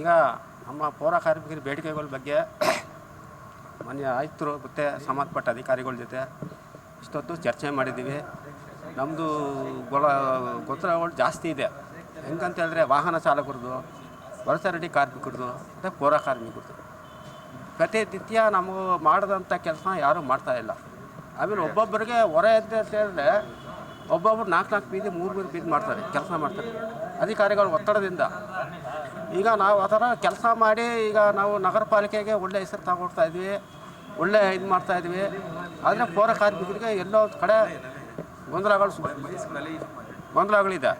ಈಗ ನಮ್ಮ ಪೌರ ಕಾರ್ಮಿಕರ ಬೇಡಿಕೆಗಳ ಬಗ್ಗೆ ಮಾನ್ಯ ಆಯುಕ್ತರು ಮತ್ತು ಸಂಬಂಧಪಟ್ಟ ಅಧಿಕಾರಿಗಳ ಜೊತೆ ಇಷ್ಟೊತ್ತು ಚರ್ಚೆ ಮಾಡಿದ್ದೀವಿ. ನಮ್ಮದು ಗೊಳ ಗೊತ್ತರಗಳು ಜಾಸ್ತಿ ಇದೆ. ಹೆಂಗಂತ ಹೇಳಿದ್ರೆ ವಾಹನ ಚಾಲಕರದು ವಲಸರಡಿ ಕಾರ್ಮಿಕರದು, ಮತ್ತು ಪೌರ ಕಾರ್ಮಿಕರದು. ಪ್ರತಿನಿತ್ಯ ನಾವು ಮಾಡಿದಂಥ ಕೆಲಸ ಯಾರೂ ಮಾಡ್ತಾ ಇಲ್ಲ. ಆಮೇಲೆ ಒಬ್ಬೊಬ್ಬರಿಗೆ ಹೊರ ಅಂತ ಹೇಳಿದ್ರೆ ಒಬ್ಬೊಬ್ರು ನಾಲ್ಕು ನಾಲ್ಕು ಬೀದಿ, ಮೂರು ಮೂರು ಬೀದಿ ಮಾಡ್ತಾರೆ, ಕೆಲಸ ಮಾಡ್ತಾರೆ. ಅಧಿಕಾರಿಗಳ ಒತ್ತಡದಿಂದ. ಈಗ ನಾವು ಆ ಥರ ಕೆಲಸ ಮಾಡಿ ಈಗ ನಾವು ನಗರ ಪಾಲಿಕೆಗೆ ಒಳ್ಳೆ ಹೆಸರು ತಗೊಡ್ತಾ ಇದ್ವಿ, ಒಳ್ಳೆ ಇದು ಮಾಡ್ತಾ ಇದ್ವಿ. ಆದರೆ ಪೌರ ಕಾರ್ಮಿಕರಿಗೆ ಎಲ್ಲೋ ಕಡೆ ಗೊಂದಲಗಳು ಗೊಂದಲಗಳಿದೆ.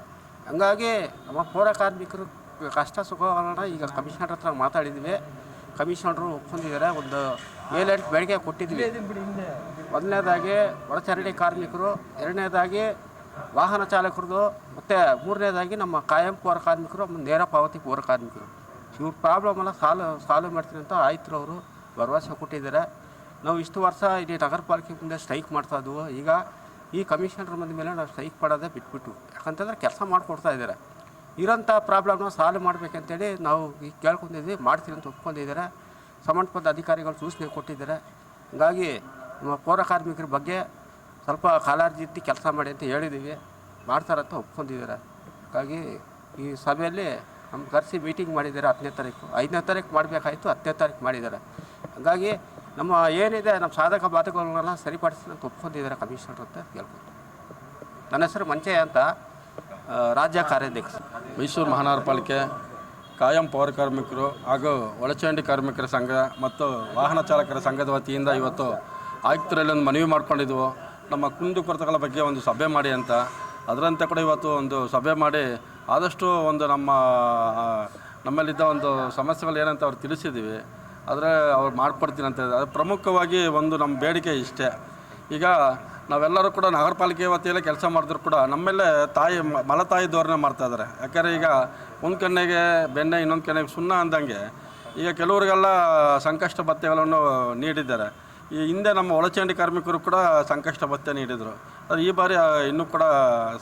ಹಂಗಾಗಿ ನಮ್ಮ ಪೌರ ಕಾರ್ಮಿಕರು ಕಷ್ಟ ಸುಖಗಳನ್ನ ಈಗ ಕಮಿಷನರ್ ಹತ್ರ ಮಾತಾಡಿದ್ವಿ. ಕಮಿಷನರು ಒಪ್ಕೊಂಡಿದ್ದಾರೆ, ಒಂದು ಏಳೆಂಟು ಬೇಡಿಕೆ ಕೊಟ್ಟಿದ್ವಿ. ಒಂದನೇದಾಗಿ ಒಳಚರಂಡಿ ಕಾರ್ಮಿಕರು, ಎರಡನೇದಾಗಿ ವಾಹನ ಚಾಲಕರದು, ಮತ್ತು ಮೂರನೇದಾಗಿ ನಮ್ಮ ಕಾಯಂ ಪೌರ ಕಾರ್ಮಿಕರು ನೇರ ಪಾವತಿ ಪೌರ ಕಾರ್ಮಿಕರು. ಇವ್ರ ಪ್ರಾಬ್ಲಮ್ ಎಲ್ಲ ಸಾಲ್ವ್ ಸಾಲ್ವ್ ಮಾಡ್ತೀನಿ ಅಂತ ಆಯ್ತು ಅವರು. ಭರವಸೆ ಕೊಟ್ಟಿದ್ದಾರೆ. ನಾವು ಇಷ್ಟು ವರ್ಷ ಇಡೀ ನಗರ ಪಾಲಿಕೆ ಮುಂದೆ ಸ್ಟ್ರೈಕ್ ಮಾಡ್ತಾ ಇದ್ವು. ಈಗ ಈ ಕಮಿಷನರ್ ಬಂದ ಮೇಲೆ ನಾವು ಸ್ಟ್ರೈಕ್ ಮಾಡೋದೇ ಬಿಟ್ಬಿಟ್ಟು ಯಾಕಂತಂದ್ರೆ ಕೆಲಸ ಮಾಡಿಕೊಡ್ತಾ ಇದ್ದಾರೆ. ಇರೋಂಥ ಪ್ರಾಬ್ಲಮ್ನ ಸಾಲ್ವ್ ಮಾಡಬೇಕಂತೇಳಿ ನಾವು ಈಗ ಕೇಳ್ಕೊಂಡಿದ್ವಿ ಮಾಡ್ತೀನಿ ಅಂತ ಒಪ್ಕೊಂಡಿದ್ದಾರೆ. ಸಂಬಂಧಪಟ್ಟ ಅಧಿಕಾರಿಗಳು ಸೂಚನೆ ಕೊಟ್ಟಿದ್ದಾರೆ. ಹಂಗಾಗಿ ಪೌರ ಕಾರ್ಮಿಕರ ಬಗ್ಗೆ ಸ್ವಲ್ಪ ಕಾಳಜಿ ಕೆಲಸ ಮಾಡಿ ಅಂತ ಹೇಳಿದ್ದೀವಿ. ಮಾಡ್ತಾರಂತ ಒಪ್ಕೊಂಡಿದ್ದಾರೆ? ಹಾಗಾಗಿ ಈ ಸಭೆಯಲ್ಲಿ ನಮ್ಮ ಕರೆಸಿ ಮೀಟಿಂಗ್ ಮಾಡಿದ್ದಾರೆ ಹತ್ತನೇ ತಾರೀಕು? ಐದನೇ ತಾರೀಕು ಮಾಡಬೇಕಾಯ್ತು, ಹತ್ತನೇ ತಾರೀಕು ಮಾಡಿದ್ದಾರೆ. ಹಾಗಾಗಿ ನಮ್ಮ ಏನಿದೆ, ನಮ್ಮ ಸಾಧಕ ಬಾಧಕಗಳನ್ನೆಲ್ಲ ಸರಿಪಡಿಸಿ ಅಂತ ಒಪ್ಕೊಂಡಿದ್ದಾರೆ ಕಮಿಷನರ್ ಅಂತ ಹೇಳ್ಬೋದು. ನನ್ನ ಹೆಸರು ಮಂಚಯ್ಯ ಅಂತ ರಾಜ್ಯ ಕಾರ್ಯಾಧ್ಯಕ್ಷ. ಮೈಸೂರು ಮಹಾನಗರ ಪಾಲಿಕೆ ಕಾಯಂ ಪೌರ ಕಾರ್ಮಿಕರು ಹಾಗೂ ಒಳಚಂಡಿ ಕಾರ್ಮಿಕರ ಸಂಘ ಮತ್ತು ವಾಹನ ಚಾಲಕರ ಸಂಘದ ವತಿಯಿಂದ ಇವತ್ತು ಆಯುಕ್ತರಲ್ಲಿ ಒಂದು ಮನವಿ ಮಾಡ್ಕೊಂಡಿದ್ವು. ನಮ್ಮ ಕುಂದು ಕೊರತೆಗಳ ಬಗ್ಗೆ ಒಂದು ಸಭೆ ಮಾಡಿ ಅಂತ. ಅದರಂತೆ ಕೂಡ ಇವತ್ತು ಒಂದು ಸಭೆ ಮಾಡಿ ಆದಷ್ಟು ಒಂದು ನಮ್ಮ ನಮ್ಮಲ್ಲಿದ್ದ ಒಂದು ಸಮಸ್ಯೆಗಳು ಏನಂತ ಅವ್ರು ತಿಳಿಸಿದ್ದೀವಿ. ಆದರೆ ಅವ್ರು ಮಾಡ್ಕೊಡ್ತೀನಿ ಅಂತ. ಅದು ಪ್ರಮುಖವಾಗಿ ಒಂದು ನಮ್ಮ ಬೇಡಿಕೆ ಇಷ್ಟೇ. ಈಗ ನಾವೆಲ್ಲರೂ ಕೂಡ ನಗರ ಪಾಲಿಕೆ ವತಿಯಲ್ಲೇ ಕೆಲಸ ಮಾಡಿದ್ರು ಕೂಡ ನಮ್ಮೆಲ್ಲೇ ತಾಯಿ ಮಲತಾಯಿ ಧೋರಣೆ ಮಾಡ್ತಾ ಇದ್ದಾರೆ. ಯಾಕಂದರೆ ಈಗ ಒಂದು ಕಣ್ಣಿಗೆ ಬೆಣ್ಣೆ, ಇನ್ನೊಂದು ಕಣ್ಣಿಗೆ ಸುಣ್ಣ ಅಂದಂಗೆ ಈಗ ಕೆಲವರಿಗೆಲ್ಲ ಸಂಕಷ್ಟ ಭತ್ಯೆಗಳನ್ನು ನೀಡಿದ್ದಾರೆ. ಈ ಹಿಂದೆ ನಮ್ಮ ಒಳಚಂಡಿ ಕಾರ್ಮಿಕರು ಕೂಡ ಸಂಕಷ್ಟ ಭತ್ಯೆ ನೀಡಿದರು. ಆದರೆ ಈ ಬಾರಿ ಇನ್ನೂ ಕೂಡ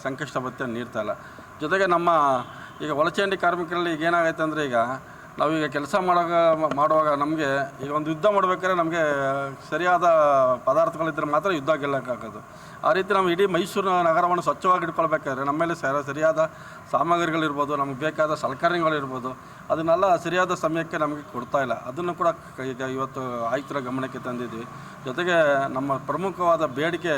ಸಂಕಷ್ಟ ಭತ್ಯೆ ನೀಡ್ತಾ ಇಲ್ಲ. ಜೊತೆಗೆ ನಮ್ಮ, ಈಗ ಒಳಚಂಡಿ ಕಾರ್ಮಿಕರಲ್ಲಿ ಈಗ ಏನಾಗೈತೆ ಅಂದರೆ ಈಗ ನಾವೀಗ ಕೆಲಸ ಮಾಡುವಾಗ ಮಾಡುವಾಗ ನಮಗೆ ಈಗ ಒಂದು ಯುದ್ಧ ಮಾಡಬೇಕಾದ್ರೆ ನಮಗೆ ಸರಿಯಾದ ಪದಾರ್ಥಗಳಿದ್ದರೆ ಮಾತ್ರ ಯುದ್ಧ ಗೆಲ್ಲಕ್ಕಾಗೋದು ಆ ರೀತಿ ನಾವು ಇಡೀ ಮೈಸೂರು ನಗರವನ್ನು ಸ್ವಚ್ಛವಾಗಿ ಇಟ್ಕೊಳ್ಬೇಕಾದ್ರೆ ನಮ್ಮಲ್ಲಿ ಸರ, ಸರಿಯಾದ ಸಾಮಗ್ರಿಗಳಿರ್ಬೋದು, ನಮಗೆ ಬೇಕಾದ ಸಲಕರಣೆಗಳಿರ್ಬೋದು, ಅದನ್ನೆಲ್ಲ ಸರಿಯಾದ ಸಮಯಕ್ಕೆ ನಮಗೆ ಕೊಡ್ತಾ ಇಲ್ಲ. ಅದನ್ನು ಕೂಡ ಈಗ ಇವತ್ತು ಆಯುಕ್ತರ ಗಮನಕ್ಕೆ ತಂದಿದ್ವಿ ಜೊತೆಗೆ ನಮ್ಮ ಪ್ರಮುಖವಾದ ಬೇಡಿಕೆ